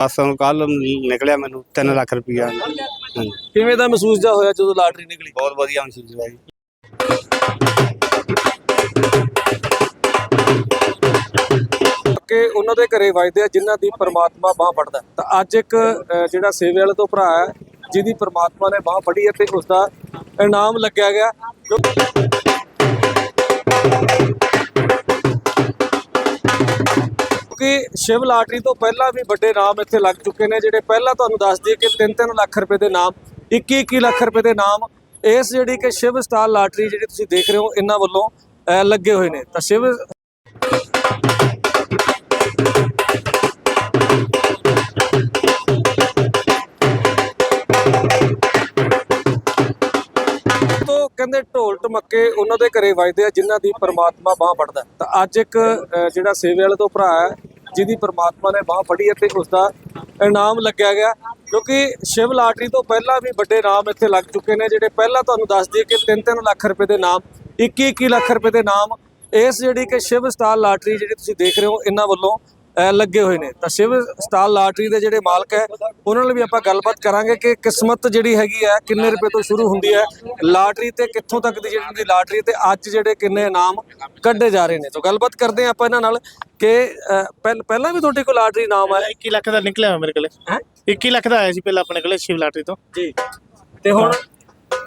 ਹੁਣ ਕੱਲ ਨਿਕਲਿਆ ਮੈਨੂੰ 3 ਲੱਖ ਰੁਪਈਆ। ਹਾਂਜੀ ਕਿਵੇਂ ਦਾ ਮਹਿਸੂਸ ਜਾ ਹੋਇਆ ਜਦੋਂ ਲਾਟਰੀ ਨਿਕਲੀ? ਬਹੁਤ ਵਧੀਆ ਮਹਿਸੂਸ ਹੋਇਆ ਜੀ। ਕਿ ਉਹਨਾਂ ਦੇ ਘਰੇ ਵੱਜਦੇ ਆ ਜਿਨ੍ਹਾਂ ਦੀ ਪ੍ਰਮਾਤਮਾ ਬਾਹ ਫੜਦਾ ਤਾਂ ਅੱਜ ਇੱਕ ਅ, ਜਿਹੜਾ ਸੇਵੇ ਵਾਲੇ ਤੋਂ ਭਰਾ ਹੈ ਜਿਹਦੀ ਪ੍ਰਮਾਤਮਾ ਨੇ ਬਾਹ ਫੜੀ ਹੈ ਤੇ ਉਸ ਦਾ ਇਨਾਮ ਲੱਗਿਆ ਗਿਆ। ਜੋ- ਕਿਉਂਕਿ ਸ਼ਿਵ ਲਾਟਰੀ ਤੋਂ ਪਹਿਲਾਂ ਵੀ ਵੱਡੇ ਨਾਮ ਇੱਥੇ ਲੱਗ ਚੁੱਕੇ ਨੇ ਜਿਹੜੇ ਪਹਿਲਾਂ ਤੁਹਾਨੂੰ ਦੱਸ ਦਈਏ ਕਿ 3-3 ਲੱਖ ਰੁਪਏ ਦੇ ਨਾਮ 21-21 ਲੱਖ ਰੁਪਏ ਦੇ ਨਾਮ ਇਸ ਜਿਹੜੀ ਕਿ ਸ਼ਿਵ ਸਟਾਰ ਲਾਟਰੀ ਜਿਹੜੀ ਤੁਸੀਂ ਦੇਖ ਰਹੇ ਹੋ ਇਹਨਾਂ ਵੱਲੋਂ ਲੱਗੇ ਹੋਏ ਨੇ। ਤਾਂ ਸ਼ਿਵ ਕਹਿੰਦੇ ਢੋਲ ਟਮੱਕੇ ਉਹਨਾਂ ਦੇ ਘਰੇ ਵੱਜਦੇ ਆ ਜਿਨ੍ਹਾਂ ਦੀ ਪਰਮਾਤਮਾ ਬਾਹ ਫੜਦਾ। ਤਾਂ ਅੱਜ ਇੱਕ ਅ, ਜਿਹੜਾ ਸੇਵੇ ਵਾਲੇ ਤੋਂ ਭਰਾ ਹੈ ਜਿਹਦੀ ਪ੍ਰਮਾਤਮਾ ਨੇ ਬਾਹ ਫੜੀ ਅਤੇ ਤੇ ਉਸ ਦਾ ਇਨਾਮ ਲੱਗਿਆ ਗਿਆ, ਕਿਉਂਕਿ ਸ਼ਿਵ ਲਾਟਰੀ ਤੋਂ ਪਹਿਲਾਂ ਵੀ ਵੱਡੇ ਨਾਮ ਇੱਥੇ ਲੱਗ ਚੁੱਕੇ ਨੇ, ਜਿਹੜੇ ਪਹਿਲਾਂ ਤੁਹਾਨੂੰ ਦੱਸ ਦਈਏ ਕਿ 3-3 ਲੱਖ ਰੁਪਏ ਦੇ ਨਾਮ 21-21 ਲੱਖ ਰੁਪਏ ਦੇ ਨਾਮ, ਇਸ ਜਿਹੜੀ ਕਿ ਸ਼ਿਵ ਸਟਾਰ ਲਾਟਰੀ ਜਿਹੜੀ ਤੁਸੀਂ ਦੇਖ ਰਹੇ ਹੋ, ਇਹਨਾਂ ਵੱਲੋਂ ਲੱਗੇ ਹੋਏ ਨੇ। ਤਾਂ ਸ਼ਿਵ ਸਟਾਰ ਲਾਟਰੀ ਦੇ ਜਿਹੜੇ ਮਾਲਕ ਹੈ ਉਹਨਾਂ ਨਾਲ ਵੀ ਆਪਾਂ ਗੱਲਬਾਤ ਕਰਾਂਗੇ ਕਿ ਕਿਸਮਤ ਜਿਹੜੀ ਹੈਗੀ ਹੈ ਕਿੰਨੇ ਰੁਪਏ ਤੋਂ ਸ਼ੁਰੂ ਹੁੰਦੀ ਹੈ ਲਾਟਰੀ ਤੇ ਕਿੱਥੋਂ ਤੱਕ ਦੀ ਜਿਹੜੀ ਦੀ ਲਾਟਰੀ ਤੇ ਅੱਜ ਜਿਹੜੇ ਕਿੰਨੇ ਇਨਾਮ ਕੱਢੇ ਜਾ ਰਹੇ ਨੇ। ਤਾਂ ਗੱਲਬਾਤ ਕਰਦੇ ਆਪਾਂ ਇਹਨਾਂ ਨਾਲ ਕਿ ਪਹਿਲ- ਵੀ ਤੁਹਾਡੇ ਕੋਲ ਲਾਟਰੀ ਇਨਾਮ ਆਇਆ 21 ਲੱਖ ਦਾ ਨਿਕਲਿਆ ਮੇਰੇ ਕੋਲੇ। ਹੈ? 21 ਲੱਖ ਦਾ ਆਇਆ ਸੀ ਪਹਿਲਾਂ ਆਪਣੇ ਕੋਲੇ ਸ਼ਿਵ ਲਾਟਰੀ ਤੋਂ। ਜੀ। ਤੇ ਹੁਣ?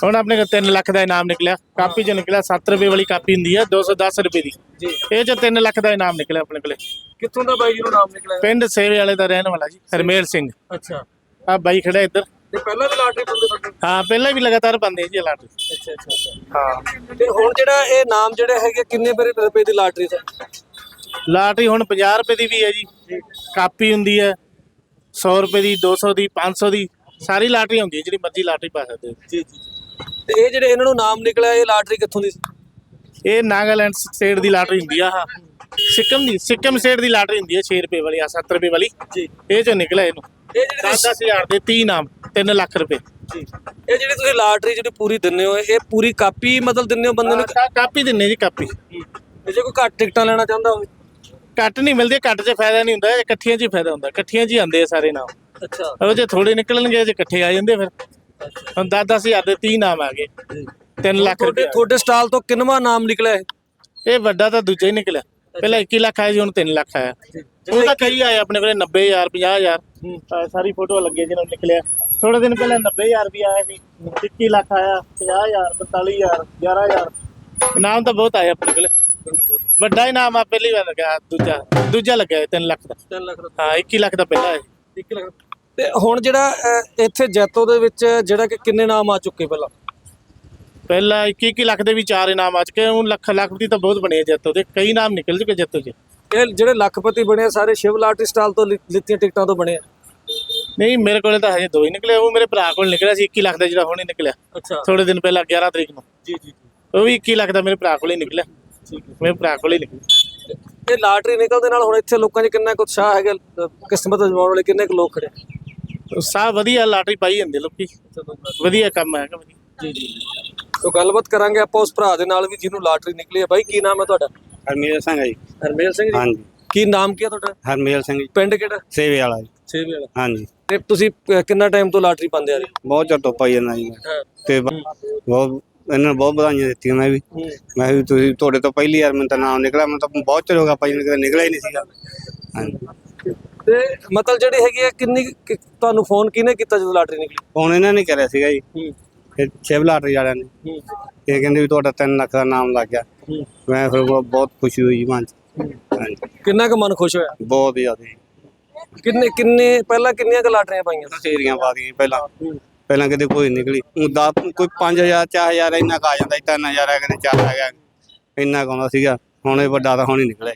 ਹੁਣ ਆਪਣੇ ਕੋਲ 3 ਲੱਖ ਦਾ ਇਨਾਮ ਨਿਕਲਿਆ। ਕਾਪੀ 'ਚ ਨਿਕਲਿਆ 7 ਰੁਪਏ ਵਾਲੀ ਕਾਪੀ ਹੁੰਦੀ ਹੈ 210 ਰੁਪਏ ਦੀ। ਜੀ। ਇਹ 'ਚ 3 ਲੱਖ ਦਾ ਇਨਾਮ ਨਿਕਲਿਆ ਆਪਣੇ ਕੋਲੇ। ਕਿੱਥੋਂ ਦਾ ਬਾਈ ਜੀ ਨੂੰ ਨਾਮ ਨਿਕਲਿਆ? ਪਿੰਡ ਸੇਵੇ ਵਾਲੇ ਦਾ ਰਹਿਣ ਵਾਲਾ ਜੀ ਹਰਮੇਲ ਸਿੰਘ। ਅੱਛਾ। ਆ ਬਾਈ ਖੜਾ ਇੱਧਰ। ਤੇ ਪਹਿਲਾਂ ਵੀ ਲਾਟਰੀ ਪਾਉਂਦੇ ਤੁਹਾਡੇ ਹਾਂ ਪਹਿਲਾਂ ਵੀ ਲਗਾਤਾਰ ਪਾਉਂਦੇ ਜੀ ਲਾਟਰੀ। ਅੱਛਾ ਅੱਛਾ ਹਾਂ। ਤੇ ਹੁਣ ਜਿਹੜਾ ਇਹ ਨਾਮ ਜਿਹੜੇ ਹੈਗੇ ਕਿੰਨੇ ਰੁਪਏ ਦੀ ਲਾਟਰੀ ਦਾ? ਲਾਟਰੀ ਹੁਣ 50 ਰੁਪਏ ਦੀ ਵੀ ਹੈ ਜੀ। ਕਾਪੀ ਹੁੰਦੀ ਹੈ 100 ਰੁਪਏ ਦੀ 200 ਦੀ 500 ਦੀ ਸਾਰੀ ਲਾਟਰੀ ਹੁੰਦੀ ਹੈ ਜਿਹੜੀ ਮਰਜ਼ੀ ਲਾਟਰੀ ਪਾ ਸਕਦੇ ਹੋ। ਜੀ ਜੀ। ਤੇ ਇਹ ਜਿਹੜੇ ਇਹਨਾਂ ਨੂੰ ਨਾਮ ਨਿਕਲਿਆ ਇਹ ਲਾਟਰੀ ਕਿੱਥੋਂ ਦੀ ਇਹ ਨਾਗਾਲੈਂਡ ਸਟੇਟ ਦੀ ਲਾਟਰੀ ਹੁੰਦੀ ਆ। ਆਹ ਸਿੱਕਮ ਦੀ ਸਿੱਕਮ ਸਟੇਟ ਦੀ ਲਾਟਰੀ ਹੁੰਦੀ ਹੈ 6 ਰੁਪਏ ਵਾਲੀ ਆ 7 ਰੁਪਏ ਵਾਲੀ। ਜੀ। ਇਹ ਚੋਂ ਨਿਕਲਿਆ ਇਹਨੂੰ। ਇਹ ਜਿਹੜੀ 10 ਹਜ਼ਾਰ ਦੇ 30 ਨਾਮ 3 ਲੱਖ ਰੁਪਏ। ਜੀ। ਇਹ ਜਿਹੜੀ ਤੁਸੀਂ ਲਾਟਰੀ ਜਿਹੜੀ ਪੂਰੀ ਦਿੰਦੇ ਹੋ ਇਹ ਪੂਰੀ ਕਾਪੀ ਮਤਲਬ ਦਿੰਦੇ ਹੋ ਬੰਦੇ ਨੂੰ? ਕਾਪੀ ਦਿੰਨੇ ਜੀ ਕਾਪੀ। ਜੇ। ਕੋਈ ਘੱਟ ਟਿਕਟਾਂ ਲੈਣਾ ਚਾਹੁੰਦਾ ਹੋਵੇ? ਘੱਟ ਨਹੀਂ ਮਿਲਦੀ ਘੱਟ 'ਚ ਫਾਇਦਾ ਨਹੀਂ ਹੁੰਦਾ ਇਕੱਠੀਆਂ 'ਚ ਹੀ ਫਾਇਦਾ ਹੁੰਦਾ ਇਕੱਠੀਆਂ 'ਚ ਹੀ ਆਉਂਦੇ ਆ ਸਾਰੇ ਨਾਮ। ਅੱਛਾ। ਉਹ ਜੇ ਥੋੜੇ ਨਿਕਲਣਗੇ ਜੇ ਇਕੱਠੇ ਆ ਜਾਂਦੇ ਫਿਰ। ਹੁਣ 10 10 ਹਜ਼ਾਰ ਦੇ 30 ਨਾਮ ਆ ਗਏ। 3 ਲੱਖ ਰੁਪਏ ਤੁਹਾਡੇ ਸਟਾਲ ਤੋਂ ਕਿੰਨਵਾ ਨਾਮ ਨਿਕਲਿਆ ਇਹ ਵੱਡਾ ਤਾਂ ਦੂਜਾ ਹੀ ਨਿਕਲਿਆ। ਪਹਿਲਾਂ 21 ਲੱਖ ਆਇਆ ਸੀ ਹੁਣ 3 ਲੱਖ ਆਇਆ। ਉਹ ਤਾਂ ਕਈ ਆਏ ਆਪਣੇ ਕੋਲੇ 90000 50000 ਅਹ ਸਾਰੀ ਫੋਟੋ ਲੱਗੇ ਜਿਹਨਾਂ ਨੂੰ ਨਿਕਲਿਆ ਥੋੜੇ ਦਿਨ ਪਹਿਲਾਂ 90000 ਵੀ ਆਇਆ ਸੀ 21 ਲੱਖ ਆਇਆ 50000 45000 11000 ਇਨਾਮ ਤਾਂ ਬਹੁਤ ਆਏ ਆਪਣੇ ਕੋਲੇ। ਵੱਡਾ ਇਨਾਮ ਆ ਪਹਿਲੀ ਵਾਰ ਲੱਗਾ ਦੂਜਾ ਦੂਜਾ ਲੱਗਿਆ 3 ਲੱਖ ਦਾ। 3 ਲੱਖ ਦਾ। ਹਾਂ 21 ਲੱਖ ਦਾ ਪਹਿਲਾ ਹੈ 1 ਲੱਖ ਤੇ ਹੁਣ ਜਿਹੜਾ ਇੱਥੇ ਜੈਤੋ ਦੇ ਵਿੱਚ ਜਿਹੜਾ ਕਿ ਕਿੰਨੇ ਨਾਮ ਆ ਚੁੱਕੇ ਪਹਿਲਾਂ? ਪਹਿਲਾਂ 21 21 ਲੱਖ ਦੇ ਵੀ ਚਾਰ ਇਨਾਮ ਆ ਚੁੱਕੇ ਹੁਣ ਲੱਖ ਲੱਖ ਦੀ ਤਾਂ ਬਹੁਤ ਬਣੇ ਜੱਤੋ ਦੇ ਕਈ ਨਾਮ ਨਿਕਲ ਚੁੱਕੇ ਜੱਤੋ 'ਚ ਇਹ ਜਿਹੜੇ ਲੱਖਪਤੀ ਬਣੇ ਸਾਰੇ ਸ਼ਿਵ ਲਾਟਰੀ ਸਟਾਲ ਤੋਂ ਲਿੱਤੀਆਂ ਟਿਕਟਾਂ ਤੋਂ ਬਣੇ ਆ। ਨਹੀਂ ਮੇਰੇ ਕੋਲੇ ਤਾਂ ਹਜੇ ਦੋ ਹੀ ਨਿਕਲੇ ਉਹ ਮੇਰੇ ਭਰਾ ਕੋਲ ਨਿਕਲਿਆ ਸੀ 21 ਲੱਖ ਦਾ ਜਿਹੜਾ ਹੁਣੇ ਨਿਕਲਿਆ। ਅੱਛਾ। ਥੋੜੇ ਦਿਨ ਪਹਿਲਾਂ 11 ਤਰੀਕ ਨੂੰ। ਜੀ ਜੀ ਉਹ ਵੀ 21 ਲੱਖ ਦਾ ਮੇਰੇ ਭਰਾ ਕੋਲ ਨਿਕਲਿਆ। ਠੀਕ ਮੇਰੇ ਭਰਾ ਕੋਲ ਨਿਕਲਿਆ। ਇਹ ਲਾਟਰੀ ਨਿਕਲਦੇ ਨਾਲ ਹੁਣ ਇੱਥੇ ਲੋਕਾਂ 'ਚ ਕਿੰਨਾ ਕੁ ਉਤਸ਼ਾਹ ਹੈਗਾ ਕਿਸਮਤ ਅਜਮਾਉਣ ਵਾਲੇ ਕਿੰਨੇ ਕੁ ਲੋਕ ਖੜੇ? ਸਾਹ ਵਧੀਆ ਲਾਟਰੀ ਪਾਈ ਜਾਂਦੇ ਲੋਕੀ। ਵਧੀਆ। ਕੰਮ ਹੈਗਾ ਜੀ ਜੀ। ਤੋ ਗੱਲਬਾਤ ਕਰਾਂਗੇ ਆਪਾਂ ਉਸ ਭਰਾ ਦੇ ਨਾਲ ਵੀ ਜਿਹਨੂੰ ਲਾਟਰੀ ਨਿਕਲੀ ਹੈ। ਬਾਈ ਕੀ ਨਾਮ ਹੈ ਤੁਹਾਡਾ? ਹਰਮੇਲ ਸਿੰਘ ਹੈ ਜੀ। ਹਰਮੇਲ ਸਿੰਘ ਜੀ। ਹਾਂਜੀ। ਕੀ ਨਾਮ ਕੀ ਹੈ ਤੁਹਾਡਾ? ਹਰਮੇਲ ਸਿੰਘ ਜੀ। ਪਿੰਡ ਕਿਹੜਾ? ਸੇਵੇ ਵਾਲਾ ਜੀ। ਛੇਵੇਂ ਵਾਲਾ। ਹਾਂਜੀ। ਤੇ ਤੁਸੀਂ ਅਹ, ਕਿੰਨਾ ਟਾਈਮ ਤੋਂ ਲਾਟਰੀ ਪਾਉਂਦੇ ਆ ਰਹੇ ਬਹੁਤ ਚਿਰ ਤੋਂ ਪਾਈ ਜਾਂਦਾ ਜੀ ਮੈਂ। ਹਾਂ। ਤੇ ਬ- ਬਹੁਤ ਇਹਨਾਂ ਨੂੰ ਬਹੁਤ ਵਧਾਈਆਂ ਦਿੱਤੀਆਂ ਮੈਂ ਵੀ। ਹੂੰ। ਮੈਂ ਵੀ ਤੁਸੀਂ ਤੁਹਾਡੇ ਤੋਂ ਪਹਿਲੀ ਵਾਰ ਮੈਨੂੰ ਤਾਂ ਨਾਮ ਨਿਕਲਿਆ। ਮੈਨੂੰ ਤਾਂ ਬਹੁਤ ਚਿਰ ਹੋ ਗਿਆ ਪਾਈ ਨੂੰ ਨਿਕਲਿਆ ਹੀ ਨਹੀਂ ਸੀਗਾ। ਹਾਂਜੀ। ਤੇ ਮਤਲਬ ਜਿਹੜੀ ਹੈਗੀ ਹੈ ਕਿੰਨੀ ਕਿ- ਤੁਹਾਨੂੰ ਫੋਨ ਕਿਹਨੇ ਕੀਤਾ ਜਦੋਂ ਲਾਟਰੀ ਨਿਕਲੀ? ਫੋਨ ਇਹਨਾਂ ਨੇ ਕਰਿਆ ਸੀਗਾ ਜੀ। ਹੂੰ। ਇਹ ਸ਼ਿਵ ਲਾਟਰੀ ਵਾਲਿਆਂ ਨੇ। ਇਹ ਕਹਿੰਦੇ ਵੀ ਤੁਹਾਡਾ 3 ਲੱਖ ਦਾ ਨਾਮ ਲੱਗ ਗਿਆ। ਮੈਂ ਫਿਰ ਬਹੁਤ- ਬਹੁਤ ਖੁਸ਼ੀ ਹੋਈ ਜੀ ਮਨ ਚ। ਹਾਂਜੀ। ਕਿੰਨਾ ਕੁ ਮਨ ਖੁਸ਼ ਹੋਇਆ? ਬਹੁਤ ਜ਼ਿਆਦਾ ਜੀ। ਕਿੰਨੇ ਕਿੰਨੇ ਪਹਿਲਾਂ ਕਿੰਨੀਆਂ ਕੁ ਲਾਟਰੀਆਂ ਪਾਈਆਂ? ਸੇਰੀਆਂ ਪਾ ਦੀਆਂ ਜੀ ਪਹਿਲਾਂ। ਪਹਿਲਾਂ ਕਿਤੇ ਕੋਈ ਨਿਕਲੀ। ਦਸ ਕੋਈ 5000 4000 ਇੰਨਾ ਕੁ ਆ ਜਾਂਦਾ ਸੀ 3000 ਆ ਕਿਤੇ 4 ਆ ਗਿਆ। ਇੰਨਾ ਕੁ ਆਉਂਦਾ ਸੀਗਾ। ਹੁਣ ਇਹ ਵੱਡਾ ਤਾਂ ਹੁਣ ਹੀ ਨਿਕਲਿਆ।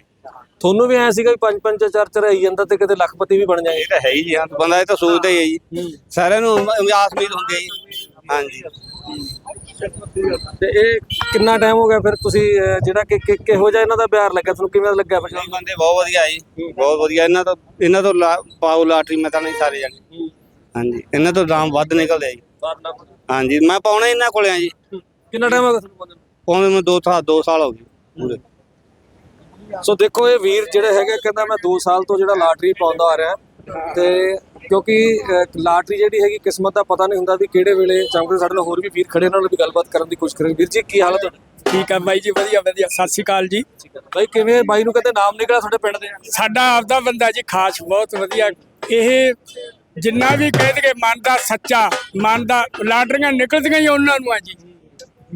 ਤੁਹਾਨੂੰ ਵੀ ਐ ਸੀਗਾ ਵੀ ਪੰਜ ਪੰਜ ਚਾਰ ਚਾਰ ਆਈ ਜਾਂਦਾ ਤੇ ਕਿਤੇ ਲੱਖਪਤੀ ਵੀ ਬਣ ਜਾਏ। ਇਹ ਤਾਂ ਹੈ ਹੀ ਜੀ ਹਾਂ ਬੰਦਾ ਇਹ ਤਾਂ ਸੋਚਦਾ ਹੀ ਹੈ ਜੀ। ਸਾਰਿਆਂ ਨੂੰ ਉਮ- ਆਸ ਉਮੀਦ ਹੁੰਦੀ ਹੈ ਜੀ। ਹਾਂਜੀ। ਤੇ ਇਹ ਕਿੰਨਾ ਟਾਈਮ ਹੋ ਗਿਆ ਫਿਰ ਤੁਸੀਂ ਅਹ, ਜਿਹੜਾ ਕਿ ਕਿ- ਕਿਹੋ ਜਿਹਾ ਇਹਨਾਂ ਦਾ ਪਿਆਰ ਲੱਗਾ? ਤੁਹਾਨੂੰ ਕਿਵੇਂ ਦਾ ਲੱਗਿਆ ਫਿਰ? ਇਹ ਬੰਦੇ ਬਹੁਤ ਵਧੀਆ ਜੀ। ਬਹੁਤ ਵਧੀਆ। ਇਹਨਾਂ ਤੋਂ ਇਹਨਾਂ ਤੋਂ ਲਾ- ਪਾਓ ਲਾਟਰੀ ਮੈਂ ਤਾਂ ਨਹੀਂ ਸਾਰੇ ਜਾਣੇ। ਹਾਂਜੀ। ਇਹਨਾਂ ਤੋਂ ਦਾਮ ਵੱਧ ਨਿਕਲਦੇ ਆ ਜੀ। ਹਾਂਜੀ। ਮੈਂ ਪਾਉਣਾ ਇਹਨਾਂ ਕੋਲੇ ਆ ਜੀ। ਕਿੰਨਾ ਟਾਈਮ ਹੋ ਗਿਆ? ਤੁਹਾਨੂੰ ਪਾਉਂਦੇ ਮੈਂ 2 ਸਾਲ 2 ਸਾਲ ਹੋ ਗਏ। ਪੂਰੇ। ਸੋ ਦੇਖੋ ਇਹ ਵੀਰ ਜਿਹੜੇ ਹੈਗੇ ਕਹਿੰਦਾ ਮੈਂ 2 ਸਾਲ ਤੋਂ ਜਿਹੜਾ ਲਾਟਰੀ ਪਾਉਂਦਾ ਆ ਰਿਹਾ। ਤੇ ਕਿਉਂਕਿ ਅਹ, ਲਾਟਰੀ ਜਿਹੜੀ ਹੈਗੀ ਕਿਸਮਤ ਦਾ ਪਤਾ ਨਹੀਂ ਹੁੰਦਾ ਵੀ ਕਿਹੜੇ ਵੇਲੇ ਚਮਕਦੇ ਸਾਡੇ ਨਾਲ ਹੋਰ ਵੀ ਵੀਰ ਖੜੇ ਉਹਨਾਂ ਨਾਲ ਵੀ ਗੱਲਬਾਤ ਕਰਨ ਦੀ ਕੋਸ਼ਿਸ਼ ਕਰਾਂਗੇ। ਵੀਰ ਜੀ ਕੀ ਹਾਲ ਹੈ ਤੁਹਾਡਾ? ਠੀਕ ਹੈ ਬਾਈ ਜੀ ਵਧੀਆ ਵਧੀਆ। ਸਤਿ ਸ਼੍ਰੀ ਅਕਾਲ ਜੀ। ਬਾਈ ਕਿਵੇਂ ਬਾਈ ਨੂੰ ਕਹਿੰਦੇ ਨਾਮ ਨਿਕਲਿਆ ਤੁਹਾਡੇ ਪਿੰਡ ਦੇ? ਸਾਡਾ ਆਪਦਾ ਬੰਦਾ ਜੀ ਖਾਸ ਬਹੁਤ ਵਧੀਆ। ਇਹ ਜਿੰਨਾ ਵੀ ਕਹਿ ਦਈਏ ਮਨ ਦਾ ਸੱਚਾ ਮਨ ਦਾ ਲਾਟਰੀਆਂ ਨਿਕਲਦੀਆਂ ਹੀ ਉਹਨਾਂ ਨੂੰ ਆ ਜੀ।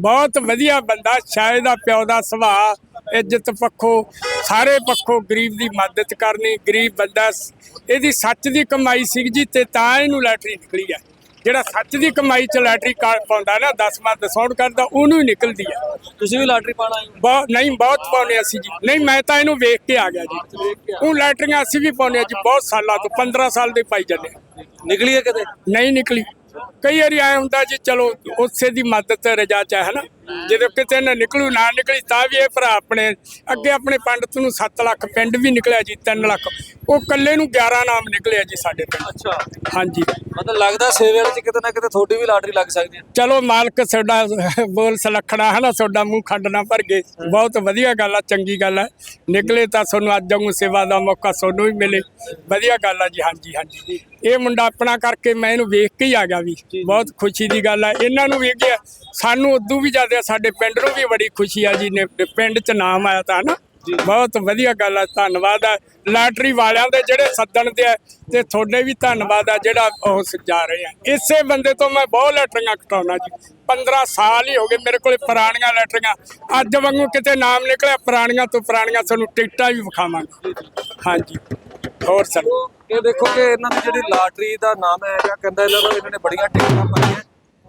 ਬਹੁਤ ਵਧੀਆ ਬੰਦਾ ਸ਼ਾਇਦ ਦਾ ਪਿਓ ਦਾ ਸੁਭਾਅ। ਇੱਜ਼ਤ ਪੱਖੋਂ ਸਾਰੇ ਪੱਖੋਂ ਗਰੀਬ ਦੀ ਮਦਦ ਕਰਨੀ ਗਰੀਬ ਬੰਦਾ ਇਹਦੀ ਸੱਚ ਦੀ ਕਮਾਈ ਸੀ ਜੀ ਤੇ ਤਾਂ ਇਹਨੂੰ ਲਾਟਰੀ ਨਿਕਲੀ ਆ। ਜਿਹੜਾ ਸੱਚ ਦੀ ਕਮਾਈ ਚ ਲਾਟਰੀ ਕਾ- ਪਾਉਂਦਾ ਨਾ 10ਵਾਂ ਦਸੌੜ ਕਰਦਾ ਉਹਨੂੰ ਹੀ ਨਿਕਲਦੀ ਆ। ਤੁਸੀਂ ਵੀ ਲਾਟਰੀ ਪਾਣਾ ਹੋ? ਬਹੁਤ ਨਹੀਂ ਬਹੁਤ ਪਾਉਨੇ ਅਸੀਂ ਜੀ। ਨਹੀਂ ਮੈਂ ਤਾਂ ਇਹਨੂੰ ਵੇਖ ਕੇ ਆ ਗਿਆ ਜੀ। ਉਹ ਲੈਟਰੀਆਂ ਅਸੀਂ ਵੀ ਪਾਉਨੇ ਆ ਜੀ ਬਹੁਤ ਸਾਲਾਂ ਤੋਂ 15 ਸਾਲ ਦੇ ਪਾਈ ਜਾਂਦੇ। ਨਿਕਲੀ ਹੈ ਕਿਤੇ? ਨਹੀਂ ਨਿਕਲੀ। ਕਈ ਵਾਰੀ ਆਇਆ ਹੁੰਦਾ ਜੀ, ਚਲੋ, ਉਸੇ ਦੀ ਮਦਦ ਤੇ ਰਜਾ ਚ ਹੈ ਨਾ। ਜਦੋਂ ਕਿਤੇ ਨਾ ਨਿਕਲੂ, ਨਾ ਨਿਕਲੀ, ਤਾਂ ਵੀ ਇਹ ਭਰਾ ਆਪਣੇ, ਅੱਗੇ ਆਪਣੇ ਪੰਡਤ ਨੂੰ 7 ਲੱਖ, ਪਿੰਡ ਵੀ ਨਿਕਲਿਆ ਜੀ 3 ਲੱਖ। ਉਹ ਕੱਲੇ ਨੂੰ 11 ਨਾਮ ਨਿਕਲਿਆ ਜੀ ਸਾਡੇ ਪਿੰਡ। ਅੱਛਾ। ਹਾਂਜੀ। ਮਤਲਬ ਲੱਗਦਾ ਸੇਵੇ ਵਾਲੇ ਚ ਕਿਤੇ ਨਾ ਕਿਤੇ ਤੁਹਾਡੀ ਵੀ ਲਾਟਰੀ ਲੱਗ ਸਕਦੀ ਹੈ। ਚਲੋ ਮਾਲਕ ਤੁਹਾਡਾ ਬੋਲ ਸਲਖਣਾ ਹੈ ਨਾ ਤੁਹਾਡਾ ਮੂੰਹ ਖੰਡ ਨਾ ਭਰ ਗਏ ਬਹੁਤ ਵਧੀਆ ਗੱਲ ਆ ਚੰਗੀ ਗੱਲ ਹੈ ਨਿਕਲੇ ਤਾਂ ਤੁਹਾਨੂੰ ਅੱਜ ਵਾਂਗੂ ਸੇਵਾ ਦਾ ਮੌਕਾ ਤੁਹਾਨੂੰ ਵੀ ਮਿਲੇ। ਵਧੀਆ ਗੱਲ ਆ ਜੀ ਹਾਂਜੀ ਹਾਂਜੀ। ਇਹ ਮੁੰਡਾ ਆਪਣਾ ਕਰਕੇ ਮੈਂ ਇਹਨੂੰ ਵੇਖ ਕੇ ਹੀ ਆ ਗਿਆ ਵੀ। ਬਹੁਤ ਖੁਸ਼ੀ ਦੀ ਗੱਲ ਹੈ ਇਹਨਾਂ ਨੂੰ ਵੀ ਗਿਆ ਸਾਨੂੰ ਉਦੋਂ ਵੀ ਜ਼ਿਆਦਾ ਸਾਡੇ ਪਿੰਡ ਨੂੰ ਵੀ ਬੜੀ ਖੁਸ਼ੀ ਆ ਜੀ ਨੇ ਪਿੰਡ 'ਚ ਨਾਮ ਆਇਆ ਤਾਂ ਨਾ। ਬਹੁਤ ਵਧੀਆ ਗੱਲ ਹੈ ਧੰਨਵਾਦ ਹੈ ਲਾਟਰੀ ਵਾਲਿਆਂ ਦੇ ਜਿਹੜੇ ਸੱਦਣ ਤੇ ਆ, ਤੇ ਤੁਹਾਡੇ ਵੀ ਧੰਨਵਾਦ ਆ ਜਿਹੜਾ ਉਹ ਜਾ ਰਹੇ ਆ। ਇਸੇ ਬੰਦੇ ਤੋਂ ਮੈਂ ਬਹੁਤ ਲੈਟਰੀਆਂ ਕਟਾਉਣਾ ਜੀ। 15 ਸਾਲ ਹੀ ਹੋ ਗਏ ਮੇਰੇ ਕੋਲੇ ਪੁਰਾਣੀਆਂ ਲੈਟਰੀਆਂ। ਅੱਜ ਵਾਂਗੂ ਕਿਤੇ ਨਾਮ ਨਿਕਲਿਆ, ਪੁਰਾਣੀਆਂ ਤੋਂ ਪੁਰਾਣੀਆਂ ਤੁਹਾਨੂੰ ਟਿਕਟਾਂ ਵੀ ਵਿਖਾਵਾਂਗੇ। ਹਾਂਜੀ। ਹੋਰ ਸਰ। ਇਹ ਦੇਖੋ ਕਿ ਇਹਨਾਂ ਦੀ ਜਿਹੜੀ ਲਾਟਰੀ ਦਾ ਨਾਮ ਹੈਗਾ ਕਹਿੰਦਾ ਇਹਨਾਂ ਨੂੰ ਇਹਨਾਂ ਨੇ ਬੜੀਆਂ ਟਿਕਟਾਂ ਪਾਈਆਂ,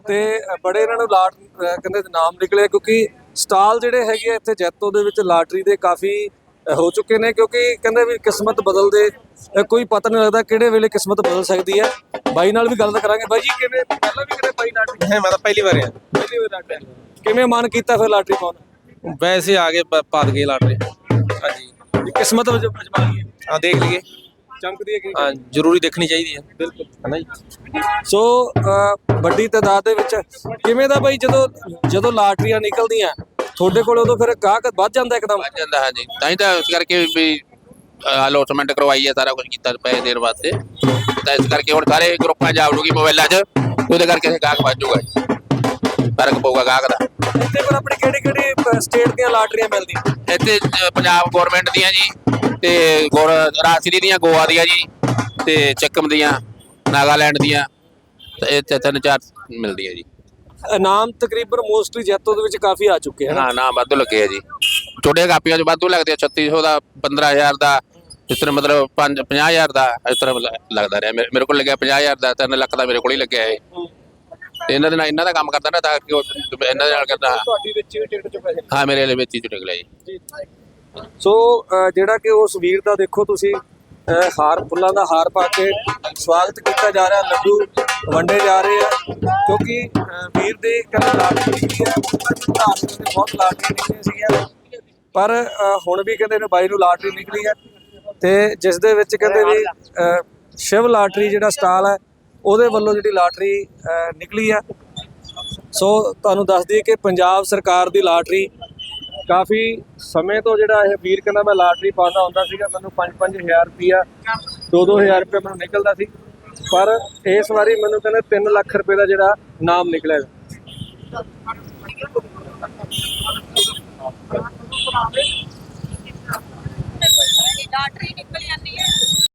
ਤੇ ਬੜੇ ਇਹਨਾਂ ਨੂੰ ਲਾਟ ਕਹਿੰਦੇ ਨਾਮ ਨਿਕਲੇ, ਕਿਉਂਕਿ ਸਟਾਲ ਜਿਹੜੇ ਹੈਗੇ ਆ ਇੱਥੇ ਜੈਤੋ ਦੇ ਵਿੱਚ ਲਾਟਰੀ ਦੇ ਕਾਫੀ ਹੋ ਚੁੱਕੇ ਨੇ ਕਿਉਂਕਿ ਕਹਿੰਦੇ ਵੀ ਕਿਸਮਤ ਬਦਲਦੇ ਕੋਈ ਪਤਾ ਨਹੀਂ ਲੱਗਦਾ ਕਿਹੜੇ ਵੇਲੇ ਕਿਸਮਤ ਬਦਲ ਸਕਦੀ ਹੈ। ਬਾਈ ਨਾਲ ਵੀ ਗੱਲ ਕਰਾਂਗੇ। ਬਾਈ ਜੀ ਕਿਵੇਂ ਪਹਿਲਾਂ ਵੀ ਕਿਤੇ ਪਾਈ ਲਾਟਰੀ? ਹੈ ਮੈਂ ਤਾਂ ਪਹਿਲੀ ਵਾਰ ਆ ਪਹਿਲੀ ਵਾਰ ਲਾਟਰੀ। ਕਿਵੇਂ ਮਨ ਕੀਤਾ ਫਿਰ ਲਾਟਰੀ ਪਾਉਣ? ਵੈਸੇ ਆ ਗਏ ਪ- ਪਾ ਗਏ ਲਾਟਰੀ। ਹਾਂਜੀ। ਕਿਸਮਤ ਵਜ ਅਜਮਾ ਲਈਏ। ਆ ਦੇਖ ਲਈਏ। ਚਮਕਦੀ ਹੈ ਕਿ ਹਾਂ ਜ਼ਰੂਰੀ ਦੇਖਣੀ ਚਾਹੀਦੀ ਹੈ। ਬਿਲਕੁਲ। ਹੈ ਨਾ ਜੀ? ਸੋ ਵੱਡੀ ਤਾਦਾਦ ਦੇ ਵਿੱਚ ਕਿਵੇਂ ਦਾ ਬਾਈ ਜਦੋਂ ਜਦੋਂ ਲਾਟਰੀਆਂ ਨਿਕਲਦੀਆਂ ਤੁਹਾਡੇ ਕੋਲ ਉਦੋਂ ਫਿਰ ਗਾਹਕ ਵੱਧ ਜਾਂਦਾ ਇੱਕਦਮ? ਵੱਜ ਜਾਂਦਾ ਹਾਂਜੀ। ਤਾਂ ਹੀ ਤਾਂ ਇਸ ਕਰਕੇ ਵੀ ਅਲੋਟਮੈਂਟ ਕਰਵਾਈ ਹੈ ਸਾਰਾ ਕੁਝ ਕੀਤਾ ਪੈਸੇ ਦੇਣ ਵਾਸਤੇ। ਤਾਂ ਇਸ ਕਰਕੇ ਹੁਣ ਸਾਰੇ ਗਰੁੱਪਾਂ 'ਚ ਆਉਣਗੇ ਮੋਬਾਈਲਾਂ 'ਚ ਉਹਦੇ ਕਰਕੇ ਗਾਹਕ ਵੱਜੂਗਾ ਜੀ। ਫ਼ਰਕ ਪਊਗਾ ਗਾਹਕ ਦਾ। ਇੱਥੇ ਪਰ ਆਪਣੀ ਕਿਹੜੀ ਕਿਹੜੀ ਸਟੇਟ ਦੀਆਂ ਲਾਟਰੀਆਂ ਮਿਲਦੀਆਂ? ਇੱਥੇ ਅ, ਪੰਜਾਬ ਗਵਰਨਮੈਂਟ ਦੀਆਂ ਜੀ ਤੇ ਗੌਰ ਰਾਜਸਥਾਨੀ ਦੀਆਂ ਗੋਆ ਦੀਆਂ ਜੀ ਤੇ ਚੱਕਮ ਦੀਆਂ ਨਾਗਾਲੈਂਡ ਦੀਆਂ ਤੇ ਤੇ ਤਿੰਨ ਚਾਰ ਮਿਲਦੀਆਂ ਜੀ। ਇਨਾਮ ਤਕਰੀਬਨ ਮੋਸਟਲੀ ਜੈਤੋ ਦੇ ਵਿੱਚ ਕਾਫੀ ਆ ਚੁੱਕੇ ਹਨ। ਨਾ ਨਾ ਵਾਧੂ ਲੱਗੇ ਆ ਜੀ। ਛੋਟੇ ਕਾਪੀਆਂ 'ਚ ਵਾਧੂ ਲੱਗਦੇ ਆ 3600 ਦਾ 15000 ਦਾ ਇਸ ਤਰ੍ਹਾਂ ਮਤਲਬ 5 50000 ਦਾ ਇਸ ਤਰ੍ਹਾਂ ਲ- ਲੱਗਦਾ ਰਿਹਾ। ਮੇਰੇ ਮੇਰੇ ਕੋਲ ਲੱਗਿਆ 50000 ਦਾ 3 ਲੱਖ ਦਾ ਮੇਰੇ ਕੋਲ ਹੀ ਲੱਗਿਆ ਇਹ। ਤੇ ਇਹਨਾਂ ਦੇ ਨਾਲ ਇਹਨਾਂ ਦਾ ਕੰਮ ਕਰਦਾ ਨਾ ਤਾਂ ਕਿ ਉਹ ਇਹਨਾਂ ਦੇ ਨਾਲ ਕਰਦਾ। ਤੁਹਾਡੀ ਵਿੱਚ ਵੀ ਟਿਕਟ ਚ ਪੈਸੇ ਹਾਂ ਮੇਰੇ ਵਾਲੇ ਵਿੱਚ ਹੀ ਚੋਂ ਨਿਕਲਿਆ ਜੀ। ਸੋ ਜਿਹੜਾ ਕਿ ਉਸ ਵੀਰ ਦਾ ਦੇਖੋ ਤੁਸੀਂ ਹਾਰ ਫੁੱਲਾਂ ਦਾ ਹਾਰ ਪਾ ਕੇ ਸਵਾਗਤ ਕੀਤਾ ਜਾ ਰਿਹਾ ਲੱਡੂ ਵੰਡੇ ਜਾ ਰਹੇ ਆ। ਕਿਉਂਕਿ ਵੀਰ ਦੇ ਕਹਿੰਦੇ ਲਾਟਰੀ ਨਿਕਲੀ ਆ ਧਾਰਮਿਕ ਦੇ ਬਹੁਤ ਲਾਟਰੀ ਨਿਕਲੀ ਸੀਗੀਆਂ ਪਰ ਹੁਣ ਵੀ ਕਹਿੰਦੇ ਨੇ ਬਾਈ ਨੂੰ ਲਾਟਰੀ ਨਿਕਲੀ ਆ ਤੇ ਜਿਸ ਦੇ ਵਿੱਚ ਕਹਿੰਦੇ ਵੀ ਅਹ, ਸ਼ਿਵ ਲਾਟਰੀ ਜਿਹੜਾ ਸਟਾਲ ਹੈ ਉਹਦੇ ਵੱਲੋਂ ਜਿਹੜੀ ਲਾਟਰੀ ਨਿਕਲੀ ਆ। ਸੋ ਤੁਹਾਨੂੰ ਦੱਸ ਦਈਏ ਕਿ ਪੰਜਾਬ ਸਰਕਾਰ ਦੀ ਲਾਟਰੀ ਕਾਫੀ ਸਮੇਂ ਤੋਂ ਜਿਹੜਾ ਇਹ ਵੀਰ ਕਹਿੰਦਾ ਮੈਂ ਲਾਟਰੀ ਪਾਉਂਦਾ ਹੁੰਦਾ ਸੀਗਾ, ਮੈਨੂੰ 5-5000 ਰੁਪਿਆ 2-2000 ਰੁਪਇਆ ਮੈਨੂੰ ਨਿਕਲਦਾ ਸੀ। ਪਰ ਇਸ ਵਾਰੀ ਮੈਨੂੰ ਕਹਿੰਦੇ 3 ਲੱਖ ਰੁਪਏ ਦਾ ਜਿਹੜਾ ਨਾਮ ਨਿਕਲਿਆ। ਲਾਟਰੀ ਨਿਕਲ ਜਾਂਦੀ ਹੈ।